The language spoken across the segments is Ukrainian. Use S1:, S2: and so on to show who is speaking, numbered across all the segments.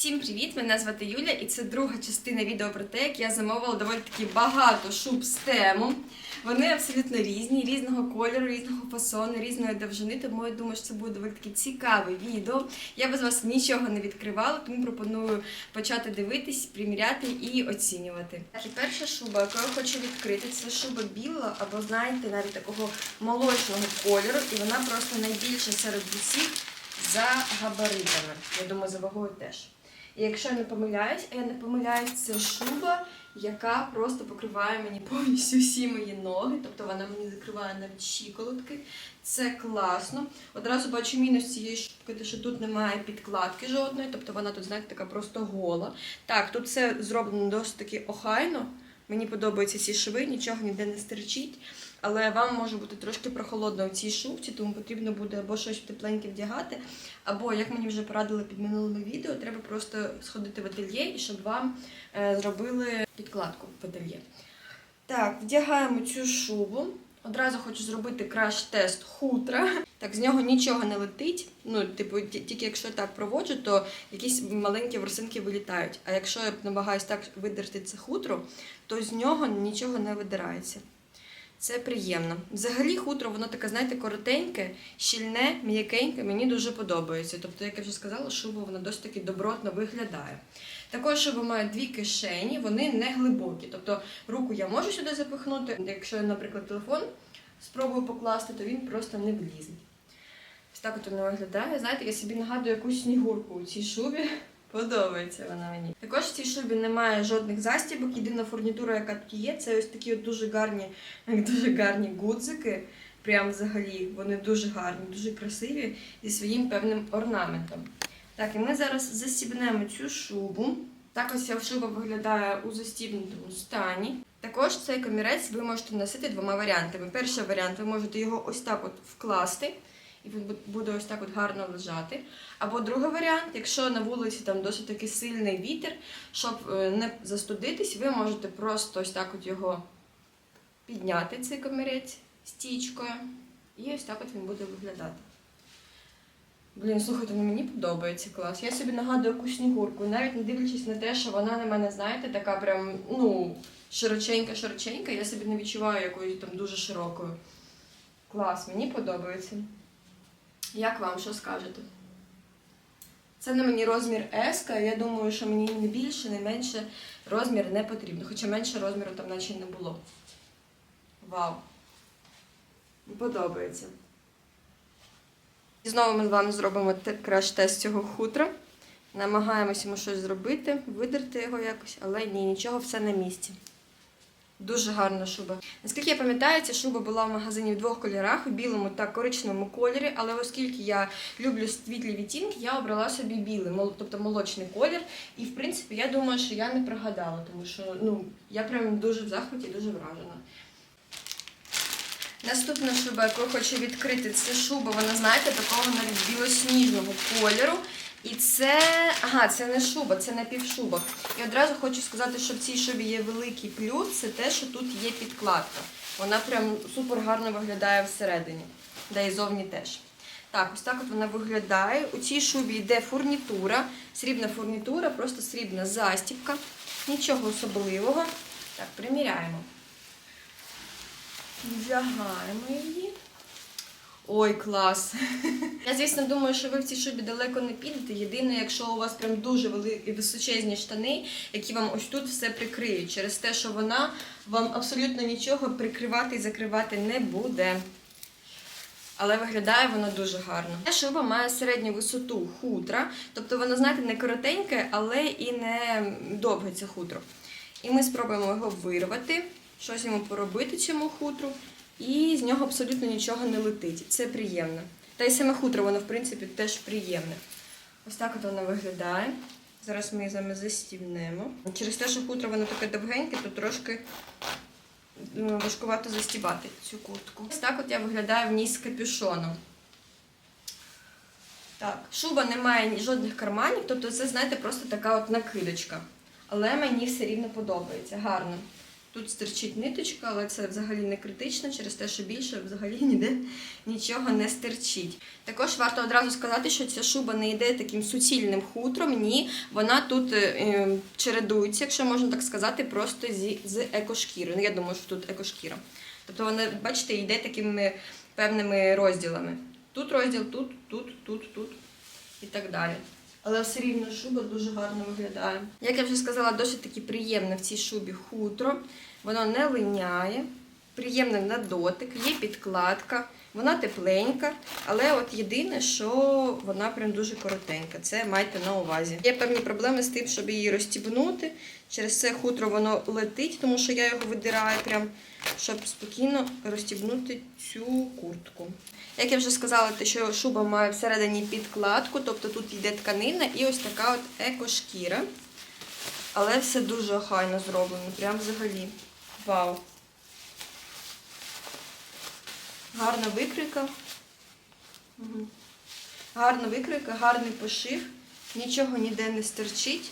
S1: Всім привіт! Мене звати Юля, і це друга частина відео про те, як я замовила доволі таки багато шуб з тему. Вони абсолютно різні, різного кольору, різного фасону, різної довжини. Тому я думаю, що це буде доволі таки цікаве відео. Я без вас нічого не відкривала, тому пропоную почати дивитись, приміряти і оцінювати. Так, і перша шуба, яку я хочу відкрити, це шуба біла, або знаєте, навіть такого молочного кольору, і вона просто найбільша серед усіх за габаритами. Я думаю, за вагою теж. І якщо я не помиляюсь, я не помиляюсь, це шуба, яка просто покриває мені повністю всі мої ноги, тобто вона мені закриває навіть щиколотки. Це класно. Одразу бачу мінус цієї шубки, те, що тут немає підкладки жодної, тобто вона тут, знаєте, така просто гола. Так, тут все зроблено досить таки охайно. Мені подобаються ці шви, нічого ніде не стерчить. Але вам може бути трошки прохолодно у цій шубці, тому потрібно буде або щось тепленьке вдягати, або, як мені вже порадили під минулими відео, треба просто сходити в ательє і щоб вам е, зробили підкладку в ательє. Так, вдягаємо цю шубу. Одразу хочу зробити краш-тест хутра. Так, з нього нічого не летить. Ну, типу, тільки якщо так проводжу, то якісь маленькі ворсинки вилітають. А якщо я намагаюся так видерти це хутро, то з нього нічого не видирається. Це приємно. Взагалі хутро, воно таке, знаєте, коротеньке, щільне, м'якеньке, мені дуже подобається. Тобто, як я вже сказала, шуба вона досить таки добротно виглядає. Також шуба має дві кишені, вони не глибокі. Тобто руку я можу сюди запихнути. Якщо я, наприклад, телефон спробую покласти, то він просто не влізе. Ось так от воно виглядає. Знаєте, я собі нагадую якусь снігурку у цій шубі. Подобається вона мені. Також в цій шубі немає жодних застібок. Єдина фурнітура, яка тут є, це ось такі от дуже гарні, дуже гарні гудзики. Прям взагалі вони дуже гарні, дуже красиві зі своїм певним орнаментом. Так, і ми зараз застібнемо цю шубу. Так ось ця шуба виглядає у застібнутому стані. Також цей комірець ви можете носити двома варіантами. Перший варіант ви можете його ось так от вкласти, і він буде ось так от гарно лежати. Або другий варіант, якщо на вулиці там досить таки сильний вітер, щоб е, не застудитись, ви можете просто ось так от його підняти, цей комірець стічкою, і ось так от він буде виглядати. Блін, слухайте, ну мені подобається клас. Я собі нагадую якусь снігурку, навіть не дивлячись на те, що вона на мене, знаєте, така прям, ну, широченька-широченька, я собі не відчуваю якоюсь там дуже широкою. Клас, мені подобається. Як вам що скажете? Це на мені розмір S, я думаю, що мені не більше, не менше розмір не потрібно. Хоча менше розміру там наче не було. Вау! Подобається. І знову ми з вами зробимо те- краш-тест цього хутра. Намагаємося йому щось зробити, видерти його якось, але ні, нічого, все на місці. Дуже гарна шуба. Наскільки я пам'ятаю, ця шуба була в магазині в двох кольорах, у білому та коричневому кольорі, але оскільки я люблю світлі відтінки, я обрала собі білий, тобто молочний колір. І в принципі я думаю, що я не прогадала, тому що ну, я прям дуже в захваті, дуже вражена. Наступна шуба, яку я хочу відкрити, це шуба, вона, знаєте, такого навіть білосніжного кольору. І це. Ага, це не шуба, це напівшуба. І одразу хочу сказати, що в цій шубі є великий плюс, це те, що тут є підкладка. Вона прям супер гарно виглядає всередині, да і зовні теж. Так, ось так от вона виглядає. У цій шубі йде фурнітура, срібна фурнітура, просто срібна застібка. Нічого особливого. Так, приміряємо. Вдягаємо її. Ой, клас. Я, звісно, думаю, що ви в цій шубі далеко не підете. Єдине, якщо у вас прям дуже великі височезні штани, які вам ось тут все прикриють, через те, що вона вам абсолютно нічого прикривати і закривати не буде. Але виглядає воно дуже гарно. Ця шуба має середню висоту хутра, тобто воно, знаєте, не коротеньке, але і не довге це хутро. І ми спробуємо його вирвати, щось йому поробити цьому хутру, і з нього абсолютно нічого не летить. Це приємно. Та й саме хутро, воно, в принципі, теж приємне. Ось так от воно виглядає. Зараз ми її вами застібнемо. Через те, що хутро воно таке довгеньке, то трошки ну, важкувато застібати цю куртку. Ось так от я виглядаю в ній з капюшоном. Так, шуба не має жодних карманів, тобто це, знаєте, просто така от накидочка. Але мені все рівно подобається. Гарно. Тут стирчить ниточка, але це взагалі не критично через те, що більше взагалі ніде нічого не стирчить. Також варто одразу сказати, що ця шуба не йде таким суцільним хутром. Ні, вона тут е, е, чередується, якщо можна так сказати, просто зі, з екошкіри. Ну, я думаю, що тут екошкіра. Тобто вона, бачите, йде такими певними розділами. Тут розділ, тут, тут, тут, тут і так далі. Але все рівно шуба дуже гарно виглядає. Як я вже сказала, досить таки приємне в цій шубі хутро. Воно не линяє, приємне на дотик, є підкладка, вона тепленька, але от єдине, що вона прям дуже коротенька. Це майте на увазі. Є певні проблеми з тим, щоб її розстібнути. Через це хутро воно летить, тому що я його видираю прям, щоб спокійно розстібнути цю куртку. Як я вже сказала, те, що шуба має всередині підкладку, тобто тут йде тканина і ось така от екошкіра. Але все дуже охайно зроблено, прям взагалі. Вау. Гарна викрика. Гарна викрика, гарний пошив. Нічого ніде не стерчить,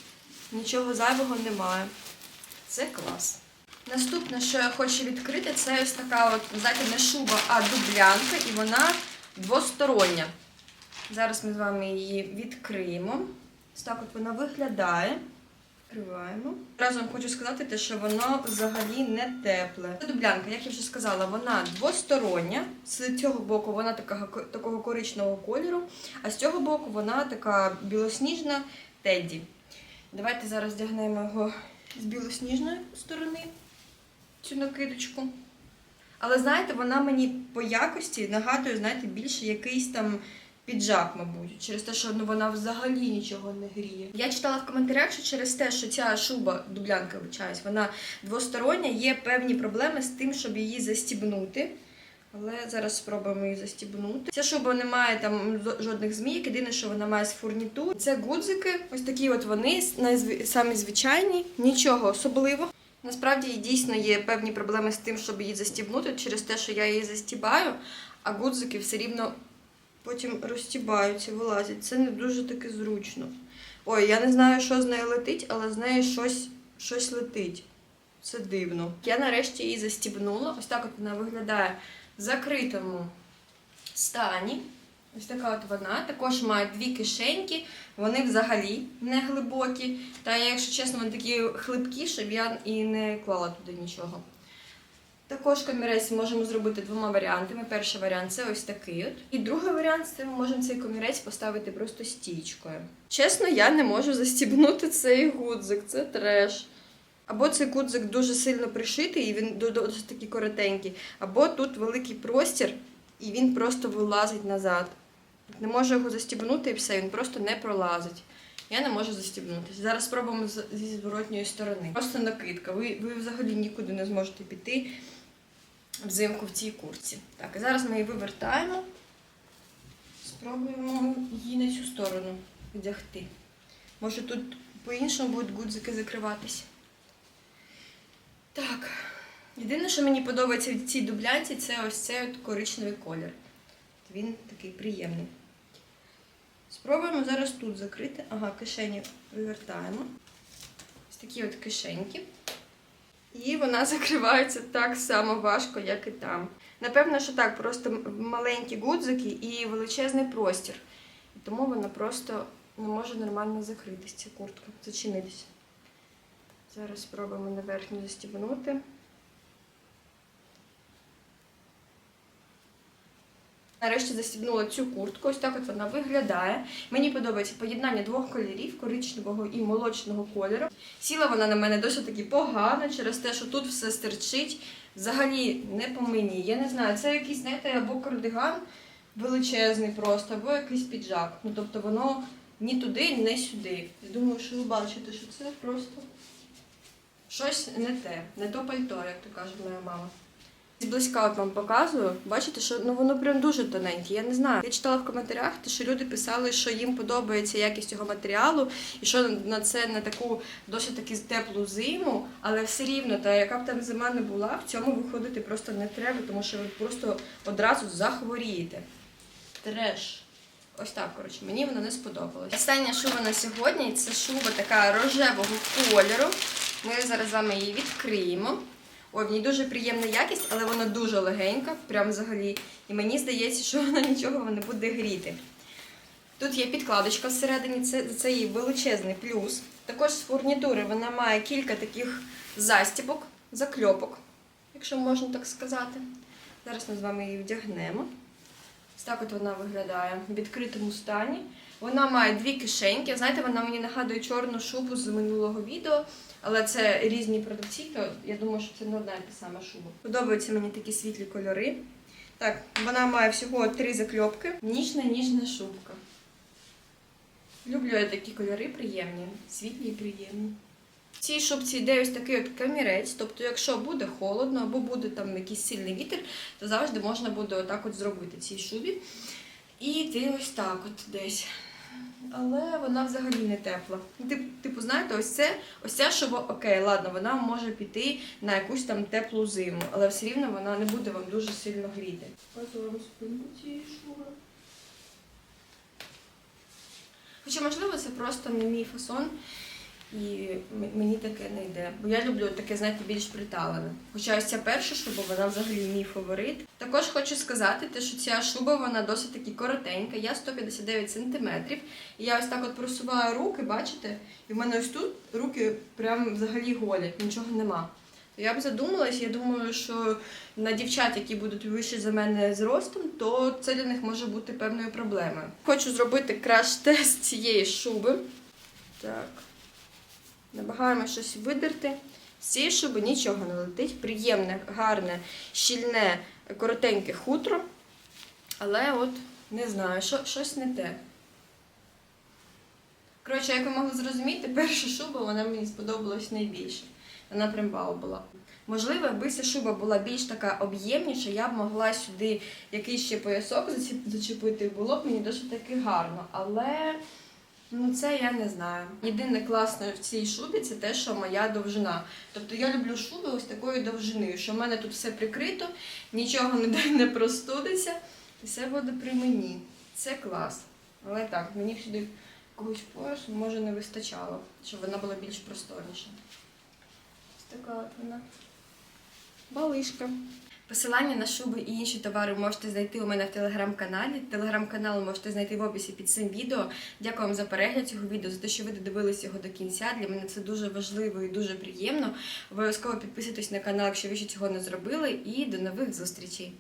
S1: нічого зайвого немає. Це клас. Наступне, що я хочу відкрити, це ось така от, знаєте, не шуба, а дублянка, і вона двостороння. Зараз ми з вами її відкриємо. Ось так от вона виглядає. Відкриваємо. Разом хочу сказати, те, що воно взагалі не тепле. Це дублянка, як я вже сказала, вона двостороння. З цього боку вона така, такого коричневого кольору, а з цього боку вона така білосніжна тедді. Давайте зараз вдягнемо його з білосніжної сторони, цю накидочку. Але знаєте, вона мені по якості нагадує, знаєте, більше якийсь там піджак, мабуть, через те, що ну, вона взагалі нічого не гріє. Я читала в коментарях, що через те, що ця шуба, дублянка, вибачаюсь, вона двостороння, є певні проблеми з тим, щоб її застібнути. Але зараз спробуємо її застібнути. Ця шуба не має там жодних змійок, єдине, що вона має з фурнітур. Це гудзики, ось такі от вони, самі звичайні, нічого особливого. Насправді дійсно є певні проблеми з тим, щоб її застібнути, через те, що я її застібаю, а гудзики все рівно потім розстібаються, вилазять. Це не дуже таки зручно. Ой, я не знаю, що з нею летить, але з нею щось, щось летить. Це дивно. Я нарешті її застібнула. Ось так от вона виглядає в закритому стані. Ось така от вона. Також має дві кишеньки, вони взагалі не глибокі. Та якщо чесно, вони такі хлипкі, щоб я і не клала туди нічого. Також комірець можемо зробити двома варіантами. Перший варіант це ось такий от. І другий варіант це ми можемо цей комірець поставити просто стічкою. Чесно, я не можу застібнути цей гудзик, це треш. Або цей гудзик дуже сильно пришитий, і він досить такий коротенький, або тут великий простір, і він просто вилазить назад. Не можу його застібнути і все, він просто не пролазить. Я не можу застібнутися. Зараз спробуємо зі зворотньої сторони. Просто накидка. Ви, ви взагалі нікуди не зможете піти взимку в цій курці. Так, і зараз ми її вивертаємо. Спробуємо її на цю сторону вдягти. Може тут по-іншому будуть гудзики закриватися. Так. Єдине, що мені подобається в цій дублянці, це ось цей от коричневий колір. Він такий приємний. Спробуємо зараз тут закрити. Ага, кишені вивертаємо. Ось такі от кишеньки. І вона закривається так само важко, як і там. Напевно, що так, просто маленькі гудзики і величезний простір. Тому вона просто не може нормально закритися, ця куртка, зачинитися. Зараз спробуємо на верхню застібнути. Нарешті застібнула цю куртку, ось так от вона виглядає. Мені подобається поєднання двох кольорів коричневого і молочного кольору. Сіла вона на мене досить таки погано через те, що тут все стирчить. Взагалі не по мені. Я не знаю, це якийсь, знаєте, або кардиган величезний просто, або якийсь піджак. Ну тобто воно ні туди, ні сюди. Я думаю, що ви бачите, що це просто щось не те, не то пальто, як то каже моя мама. Зблизька от вам показую, бачите, що ну воно прям дуже тоненьке. Я не знаю. Я читала в коментарях, що люди писали, що їм подобається якість цього матеріалу, і що на це на таку досить таки теплу зиму, але все рівно, та яка б там зима не була, в цьому виходити просто не треба, тому що ви просто одразу захворієте. Треш. Ось так, коротше, мені вона не сподобалась. Остання шуба на сьогодні це шуба така рожевого кольору. Ми зараз з вами її відкриємо. Ой, в ній дуже приємна якість, але вона дуже легенька, прям взагалі. І мені здається, що вона нічого не буде гріти. Тут є підкладочка всередині, це, це її величезний плюс. Також з фурнітури вона має кілька таких застібок, закльопок, якщо можна так сказати. Зараз ми з вами її вдягнемо. Ось так от вона виглядає в відкритому стані. Вона має дві кишеньки. Знаєте, вона мені нагадує чорну шубу з минулого відео, але це різні продавці, то я думаю, що це не одна і та сама шуба. Подобаються мені такі світлі кольори. Так, вона має всього три закльопки. Ніжна ніжна шубка. Люблю я такі кольори приємні, світлі і приємні. В цій шубці йде ось такий от камірець, тобто, якщо буде холодно або буде там якийсь сильний вітер, то завжди можна буде отак от зробити цій шубі. І йти ось так от десь. Але вона взагалі не тепла. Тип, типу, знаєте, ось це, ось ця шуба, окей, ладно, вона може піти на якусь там теплу зиму, але все рівно вона не буде вам дуже сильно гріти. Показую вам спинку цієї шуби. Хоча, можливо, це просто не мій фасон, і мені таке не йде. Бо я люблю таке, знаєте, більш приталене. Хоча ось ця перша шуба, вона взагалі мій фаворит. Також хочу сказати, те, що ця шуба вона досить таки коротенька. Я 159 см. І я ось так от просуваю руки, бачите? І в мене ось тут руки прям взагалі голі, нічого нема. То я б задумалась, я думаю, що на дівчат, які будуть вищі за мене зростом, то це для них може бути певною проблемою. Хочу зробити краш-тест цієї шуби. Так. Намагаємо щось видерти. Цієї шуби нічого не летить. Приємне, гарне, щільне, коротеньке хутро. Але от не знаю, що, щось не те. Коротше, як ви могли зрозуміти, перша шуба вона мені сподобалась найбільше. Вона прям вау була. Можливо, якби ця шуба була більш така об'ємніша, я б могла сюди якийсь ще поясок зачепити, було б мені досить таки гарно. Але ну це я не знаю. Єдине класне в цій шубі це те, що моя довжина. Тобто я люблю шуби ось такої довжини, що в мене тут все прикрито, нічого не, не простудиться, і все буде при мені. Це клас. Але так, мені сюди когось поясу може не вистачало, щоб вона була більш просторніша. Ось така от вона. Балишка. Посилання на шуби і інші товари можете знайти у мене в телеграм-каналі. Телеграм-канал можете знайти в описі під цим відео. Дякую вам за перегляд цього відео, за те, що ви додивились його до кінця. Для мене це дуже важливо і дуже приємно. Обов'язково підписуйтесь на канал, якщо ви ще цього не зробили. І до нових зустрічей!